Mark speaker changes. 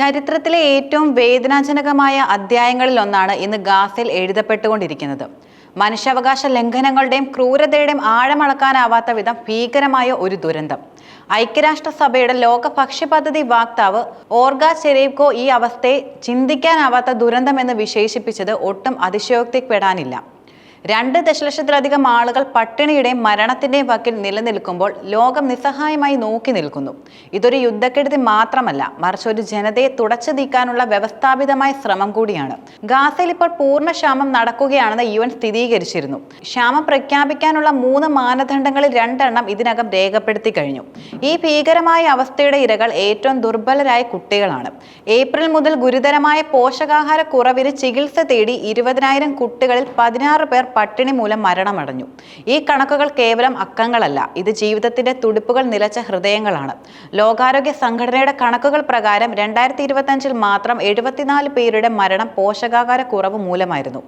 Speaker 1: ചരിത്രത്തിലെ ഏറ്റവും വേദനാജനകമായ അധ്യായങ്ങളിൽ ഒന്നാണ് ഇന്ന് ഗാസയിൽ എഴുതപ്പെട്ടുകൊണ്ടിരിക്കുന്നത്. മനുഷ്യാവകാശ ലംഘനങ്ങളുടെയും ക്രൂരതയുടെയും ആഴമളക്കാനാവാത്ത വിധം ഭീകരമായ ഒരു ദുരന്തം. ഐക്യരാഷ്ട്രസഭയുടെ ലോക ഭക്ഷ്യ പദ്ധതി വാക്താവ് ഓർഗ ചെരേവ്കോ ഈ അവസ്ഥയെ ചിന്തിക്കാനാവാത്ത ദുരന്തമെന്ന് വിശേഷിപ്പിച്ചത് ഒട്ടും അതിശയോക്തിപ്പെടാനില്ല. രണ്ട് ദശലക്ഷത്തിലധികം ആളുകൾ പട്ടിണിയുടെയും മരണത്തിന്റെയും വക്കിൽ നിലനിൽക്കുമ്പോൾ ലോകം നിസ്സഹായമായി നോക്കി നിൽക്കുന്നു. ഇതൊരു യുദ്ധക്കെടുതി മാത്രമല്ല മറിച്ച് ഒരു ജനതയെ തുടച്ചു നീക്കാനുള്ള വ്യവസ്ഥാപിതമായ ശ്രമം കൂടിയാണ്. ഗാസയിൽ ഇപ്പോൾ പൂർണ ക്ഷാമം നടക്കുകയാണെന്ന് യു എൻ സ്ഥിരീകരിച്ചിരുന്നു. ക്ഷാമം പ്രഖ്യാപിക്കാനുള്ള മൂന്ന് മാനദണ്ഡങ്ങളിൽ രണ്ടെണ്ണം ഇതിനകം രേഖപ്പെടുത്തി കഴിഞ്ഞു. ഈ ഭീകരമായ അവസ്ഥയുടെ ഇരകൾ ഏറ്റവും ദുർബലരായ കുട്ടികളാണ്. ഏപ്രിൽ മുതൽ ഗുരുതരമായ പോഷകാഹാര കുറവിന് ചികിത്സ തേടി ഇരുപതിനായിരം കുട്ടികളിൽ പതിനാറ് പേർ പട്ടിണി മൂലം മരണമടഞ്ഞു. ഈ കണക്കുകൾ കേവലം അക്കങ്ങളല്ല. ഇത് ജീവിതത്തിന്റെ തുടിപ്പുകൾ നിലച്ച ഹൃദയങ്ങളാണ്. ലോകാരോഗ്യ സംഘടനയുടെ കണക്കുകൾ പ്രകാരം രണ്ടായിരത്തി ഇരുപത്തഞ്ചിൽ മാത്രം എഴുപത്തിനാല് പേരുടെ മരണം പോഷകാഹാര കുറവ് മൂലമായിരുന്നു.